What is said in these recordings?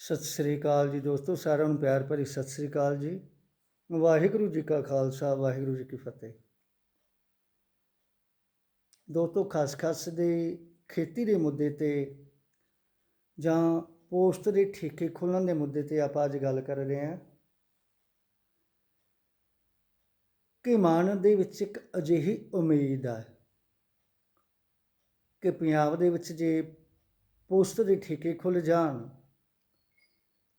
ਸਤਿ ਸ੍ਰੀ ਅਕਾਲ ਜੀ ਦੋਸਤੋ, ਸਾਰਿਆਂ ਨੂੰ ਪਿਆਰ ਭਰੀ ਸਤਿ ਸ੍ਰੀ ਅਕਾਲ ਜੀ। ਵਾਹਿਗੁਰੂ ਜੀ ਕਾ ਖਾਲਸਾ, ਵਾਹਿਗੁਰੂ ਜੀ ਕੀ ਫਤਿਹ। ਦੋਸਤੋ, ਖਾਸ-ਖਾਸ ਦੇ ਖੇਤੀ ਦੇ ਮੁੱਦੇ ਤੇ ਜਾਂ ਪੋਸਟ ਦੇ ਠੇਕੇ ਖੋਲ੍ਹਣ ਦੇ ਮੁੱਦੇ ਤੇ ਆਪਾਂ ਅੱਜ ਗੱਲ ਕਰ ਰਹੇ ਹਾਂ ਕਿ ਮਨ ਦੇ ਵਿੱਚ ਇੱਕ ਅਜਿਹੀ ਉਮੀਦ ਹੈ ਕਿ ਪੰਜਾਬ ਦੇ ਵਿੱਚ ਜੇ ਪੋਸਟ ਦੇ ਠੇਕੇ ਖੁੱਲ ਜਾਣ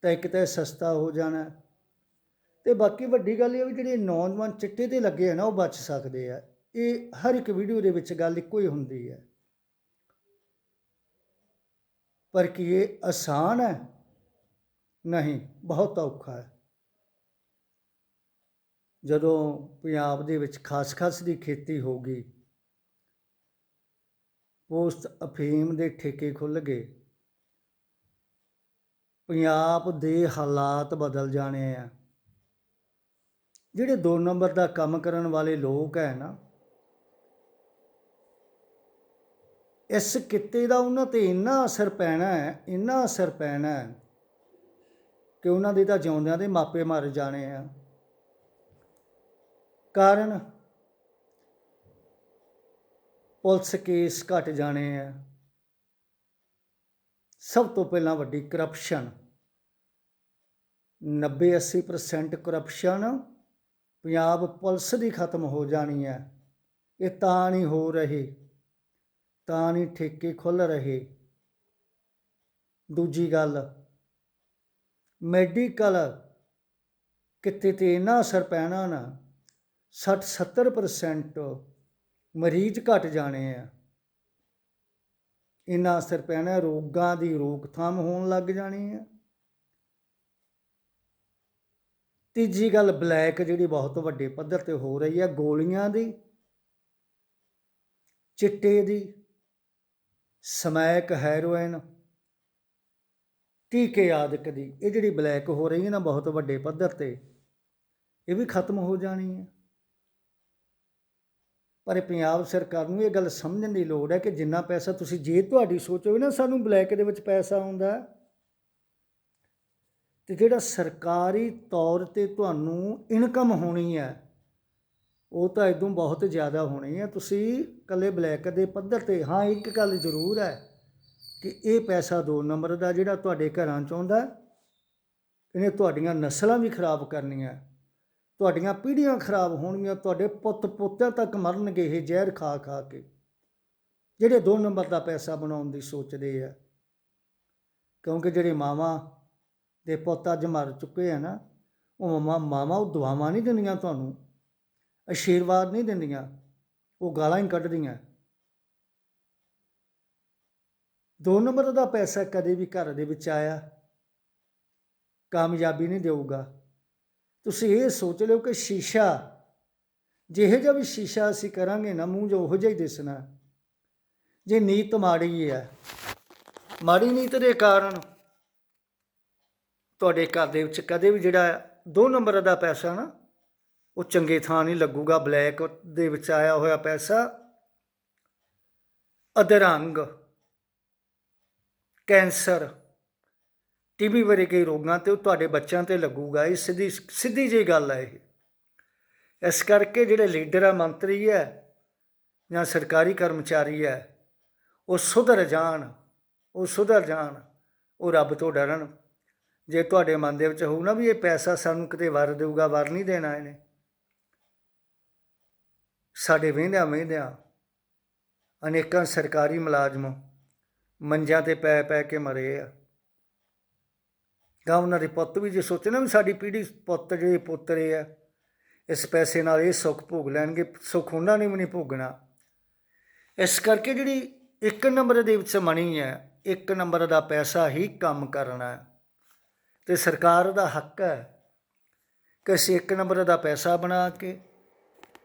ਤਾਂ ਇੱਕ ਤਾਂ ਇਹ ਸਸਤਾ ਹੋ ਜਾਣਾ ਤੇ ਬਾਕੀ ਵੱਡੀ ਗੱਲ ਇਹ ਵੀ ਜਿਹੜੇ ਨੌਜਵਾਨ ਚਿੱਟੇ ਤੇ ਲੱਗੇ ਆ ਨਾ, ਉਹ ਬਚ ਸਕਦੇ ਆ। ਇਹ ਹਰ ਇੱਕ ਵੀਡੀਓ ਦੇ ਵਿੱਚ ਗੱਲ ਇੱਕੋ ਹੀ ਹੁੰਦੀ ਹੈ। ਪਰ ਕੀ ਇਹ ਆਸਾਨ ਹੈ? ਨਹੀਂ, ਬਹੁਤ ਔਖਾ ਹੈ। ਜਦੋਂ ਪੰਜਾਬ ਦੇ ਵਿੱਚ ਖਾਸ-ਖਾਸ ਦੀ ਖੇਤੀ ਹੋ ਗਈ, ਪੋਸਟ ਅਫੀਮ ਦੇ ਠੇਕੇ ਖੁੱਲ ਗਏ ਪੰਜਾਬ ਦੇ ਹਾਲਾਤ ਬਦਲ ਜਾਣੇ ਆ। ਜਿਹੜੇ ਦੋ ਨੰਬਰ ਦਾ ਕੰਮ ਕਰਨ ਵਾਲੇ ਲੋਕ ਹੈ ਨਾ, ਇਸ ਕਿੱਤੇ ਦਾ ਉਹਨਾਂ ਤੇ ਇੰਨਾ ਅਸਰ ਪੈਣਾ ਹੈ, ਇੰਨਾ ਅਸਰ ਪੈਣਾ ਹੈ ਕਿ ਉਹਨਾਂ ਦੇ ਤਾਂ ਜਿਉਂਦਿਆਂ ਦੇ ਮਾਪੇ ਮਰ ਜਾਣੇ ਆ। ਕਾਰਨ ਪੁਲਿਸ ਕੇਸ ਘਟ ਜਾਣੇ ਆ। ਸਭ ਤੋਂ ਪਹਿਲਾਂ ਵੱਡੀ ਕਰਪਸ਼ਨ 90-80% ਕਰਪਸ਼ਨ ਪੰਜਾਬ ਪੁਲਿਸ ਦੀ ਖਤਮ ਹੋ ਜਾਣੀ ਹੈ। ਇਹ ਤਾਂ ਨਹੀਂ ਹੋ ਰਹੇ, ਤਾਂ ਨਹੀਂ ਠੇਕੇ ਖੁੱਲ ਰਹੇ। ਦੂਜੀ ਗੱਲ ਮੈਡੀਕਲ ਕਿਤੇ ਤੇ ਇੰਨਾ ਅਸਰ ਪੈਣਾ ਨਾ 60-70% ਮਰੀਜ਼ ਘਟ ਜਾਣੇ ਆ। ਇੰਨਾ ਅਸਰ ਪੈਣਾ, ਰੋਗਾਂ ਦੀ ਰੋਕਥਾਮ ਹੋਣ ਲੱਗ ਜਾਣੀ ਹੈ ਤੀਜੀ ਗੱਲ, ਬਲੈਕ ਜਿਹੜੀ ਬਹੁਤ ਵੱਡੇ ਪੱਧਰ ਤੇ ਹੋ ਰਹੀ ਹੈ ਗੋਲੀਆਂ ਦੀ, ਚਿੱਟੇ ਦੀ, ਸਮੈਕ, ਹੈਰੋਇਨ, ਟੀਕੇ ਆਦਿਕ ਦੀ, ਇਹ ਜਿਹੜੀ ਬਲੈਕ ਹੋ ਰਹੀ ਹੈ ਨਾ ਬਹੁਤ ਵੱਡੇ ਪੱਧਰ ਤੇ, ਇਹ ਵੀ ਖਤਮ ਹੋ ਜਾਣੀ ਹੈ। ਪਰ ਇਹ ਪੰਜਾਬ ਸਰਕਾਰ ਨੂੰ ਇਹ ਗੱਲ ਸਮਝਣ ਦੀ ਲੋੜ ਹੈ ਕਿ ਜਿੰਨਾ ਪੈਸਾ ਤੁਸੀਂ, ਜੇ ਤੁਹਾਡੀ ਸੋਚ ਹੋਵੇ ਨਾ ਸਾਨੂੰ ਬਲੈਕ ਦੇ ਵਿੱਚ ਪੈਸਾ ਆਉਂਦਾ ਤੇ ਜਿਹੜਾ ਸਰਕਾਰੀ ਤੌਰ ਤੇ ਤੁਹਾਨੂੰ ਇਨਕਮ ਹੋਣੀ ਹੈ, ਉਹ ਤਾਂ ਇਦੋਂ ਬਹੁਤ ਜ਼ਿਆਦਾ ਹੋਣੀ ਹੈ। ਤੁਸੀਂ ਕੱਲੇ ਬਲੈਕ ਦੇ ਪੱਧਰ ਤੇ, ਹਾਂ, ਇੱਕ ਗੱਲ ਜ਼ਰੂਰ ਹੈ ਕਿ ਇਹ ਪੈਸਾ ਦੋ ਨੰਬਰ ਦਾ ਜਿਹੜਾ ਤੁਹਾਡੇ ਘਰਾਂ ਚ ਆਉਂਦਾ, ਇਹਨੇ ਤੁਹਾਡੀਆਂ ਨਸਲਾਂ ਵੀ ਖਰਾਬ ਕਰਨੀਆਂ, ਤੁਹਾਡੀਆਂ ਪੀੜ੍ਹੀਆਂ ਖਰਾਬ ਹੋਣਗੀਆਂ, ਤੁਹਾਡੇ ਪੁੱਤ ਪੋਤਿਆਂ ਤੱਕ ਮਰਨਗੇ ਇਹ ਜ਼ਹਿਰ ਖਾ ਖਾ ਕੇ। ਜਿਹੜੇ ਦੋ ਨੰਬਰ ਦਾ ਪੈਸਾ ਬਣਾਉਣ ਦੀ ਸੋਚਦੇ ਆ, ਕਿਉਂਕਿ ਜਿਹੜੇ ਮਾਵਾਂ ਦੇ ਪੁੱਤ ਅੱਜ ਮਰ ਚੁੱਕੇ ਆ ਨਾ, ਉਹ ਮਾਂ, ਮਾਵਾਂ ਉਹ ਦੁਆਵਾਂ ਨਹੀਂ ਦਿੰਦੀਆਂ ਤੁਹਾਨੂੰ ਆਸ਼ੀਰਵਾਦ ਨਹੀਂ ਦਿੰਦੀਆਂ, ਉਹ ਗਾਲਾਂ ਹੀ ਕੱਢਦੀਆਂ। ਦੋ ਨੰਬਰ ਦਾ ਪੈਸਾ ਕਦੇ ਵੀ ਘਰ ਦੇ ਵਿੱਚ ਆਇਆ, ਕਾਮਯਾਬੀ ਨਹੀਂ ਦੇਊਗਾ। ਤੁਸੀਂ ਇਹ ਸੋਚ ਲਿਓ ਕਿ ਸ਼ੀਸ਼ਾ, ਜਿਹੇ ਜਿਹਾ ਵੀ ਸ਼ੀਸ਼ਾ ਅਸੀਂ ਕਰਾਂਗੇ ਨਾ, ਮੂੰਹ ਜੋ ਉਹੋ ਜਿਹਾ ਹੀ ਦਿਸਣਾ। ਜੇ ਨੀਤ ਮਾੜੀ ਹੈ, ਮਾੜੀ ਨੀਤ ਦੇ ਕਾਰਨ ਤੁਹਾਡੇ ਘਰ ਦੇ ਵਿੱਚ ਕਦੇ ਵੀ ਜਿਹੜਾ ਦੋ ਨੰਬਰ ਦਾ ਪੈਸਾ ਨਾ, ਉਹ ਚੰਗੇ ਥਾਂ ਨਹੀਂ ਲੱਗੂਗਾ। ਬਲੈਕ ਦੇ ਵਿੱਚ ਆਇਆ ਹੋਇਆ ਪੈਸਾ, ਅਧਰੰਗ, ਕੈਂਸਰ, ਟੀਬੀ ਵਰਗੇ ਰੋਗਾਂ ਤੇ ਉਹ ਤੁਹਾਡੇ ਬੱਚਿਆਂ ਤੇ ਲੱਗੂਗਾ। ਇਹ ਸਿੱਧੀ ਸਿੱਧੀ ਜਿਹੀ ਗੱਲ ਹੈ ਇਹ। ਇਸ ਕਰਕੇ ਜਿਹੜੇ ਲੀਡਰ ਆ, ਮੰਤਰੀ ਹੈ ਜਾਂ ਸਰਕਾਰੀ ਕਰਮਚਾਰੀ ਹੈ ਉਹ ਸੁਧਰ ਜਾਣ, ਉਹ ਸੁਧਰ ਜਾਣ, ਉਹ ਰੱਬ ਤੋਂ ਡਰਨ। ਜੇ ਤੁਹਾਡੇ ਮਨ ਦੇ ਵਿੱਚ ਹੋਊ ਨਾ ਵੀ ਇਹ ਪੈਸਾ ਸਾਨੂੰ ਕਿਤੇ ਵਰ ਦੇਊਗਾ, ਵਰ ਨਹੀਂ ਦੇਣਾ ਇਹਨੇ। ਸਾਡੇ ਵਹਿੰਦਿਆਂ ਵਹਿੰਦਿਆਂ ਅਨੇਕਾਂ ਸਰਕਾਰੀ ਮੁਲਾਜ਼ਮ ਮੰਜਾਂ ਤੇ ਪੈ ਪੈ ਕੇ ਮਰੇ ਆ। ਤਾਂ ਉਹਨਾਂ ਦੇ ਪੁੱਤ ਵੀ ਜੇ ਸੋਚੇ ਨਾ ਵੀ ਸਾਡੀ ਪੀੜ੍ਹੀ ਪੁੱਤ ਜਿਹੜੇ ਪੋਤਰੇ ਆ, ਇਸ ਪੈਸੇ ਨਾਲ ਇਹ ਸੁੱਖ ਭੋਗ ਲੈਣਗੇ, ਸੁੱਖ ਉਹਨਾਂ ਨੇ ਵੀ ਨਹੀਂ ਭੋਗਣਾ। ਇਸ ਕਰਕੇ ਜਿਹੜੀ ਇੱਕ ਨੰਬਰ ਦੇ ਵਿੱਚ ਮਣੀ ਹੈ, ਇੱਕ ਨੰਬਰ ਦਾ ਪੈਸਾ ਹੀ ਕੰਮ ਕਰਨਾ। ਹੈ ਤੇ ਸਰਕਾਰ ਦਾ ਹੱਕ ਹੈ ਕਿ ਅਸੀਂ ਇੱਕ ਨੰਬਰ ਦਾ ਪੈਸਾ ਬਣਾ ਕੇ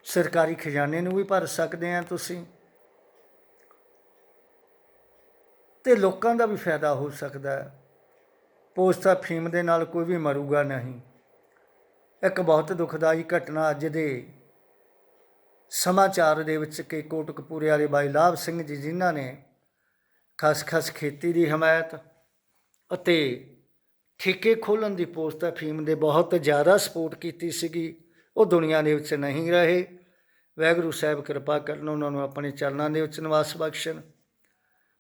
ਸਰਕਾਰੀ ਖਜ਼ਾਨੇ ਨੂੰ ਵੀ ਭਰ ਸਕਦੇ ਆ ਤੁਸੀਂ। ਤੇ ਲੋਕਾਂ ਦਾ ਵੀ ਫਾਇਦਾ ਹੋ ਸਕਦਾ ਹੈ। ਪੋਸਟ ਅਫੀਮ ਦੇ ਨਾਲ ਕੋਈ ਵੀ ਮਰੂਗਾ ਨਹੀਂ। ਇੱਕ ਬਹੁਤ ਦੁਖਦਾਈ ਘਟਨਾ ਅੱਜ ਦੇ ਸਮਾਚਾਰ ਦੇ ਵਿੱਚ ਕਿ ਕੋਟਕਪੂਰੇ ਵਾਲੇ ਬਾਈ ਲਾਭ ਸਿੰਘ ਜੀ, ਜਿਨ੍ਹਾਂ ਨੇ ਖਸਖਸ ਖੇਤੀ ਦੀ ਹਮਾਇਤ ਅਤੇ ਠੇਕੇ ਖੋਲਣ ਦੀ ਪੋਸਟ ਅਫੀਮ ਦੇ ਬਹੁਤ ਜ਼ਿਆਦਾ ਸਪੋਰਟ ਕੀਤੀ ਸੀਗੀ। ਉਹ ਦੁਨੀਆ ਦੇ ਵਿੱਚ ਨਹੀਂ ਰਹੇ। ਵਾਹਿਗੁਰੂ ਸਾਹਿਬ ਕਿਰਪਾ ਕਰਨ ਉਹਨਾਂ ਨੂੰ ਆਪਣੇ ਚਰਨਾਂ ਦੇ ਵਿੱਚ ਨਿਵਾਸ ਬਖਸ਼ਣ।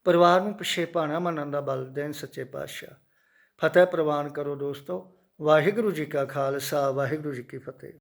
ਪਰਿਵਾਰ ਨੂੰ ਪਿਛੇ ਭਾਣਾ ਮੰਨਣ ਦਾ ਬਲ ਦੇਣ ਸੱਚੇ ਪਾਤਸ਼ਾਹ। ਫਤਿਹ ਪ੍ਰਵਾਨ ਕਰੋ ਦੋਸਤੋ। ਵਾਹਿਗੁਰੂ ਜੀ ਕਾ ਖਾਲਸਾ, ਵਾਹਿਗੁਰੂ ਜੀ ਕੀ ਫਤਿਹ।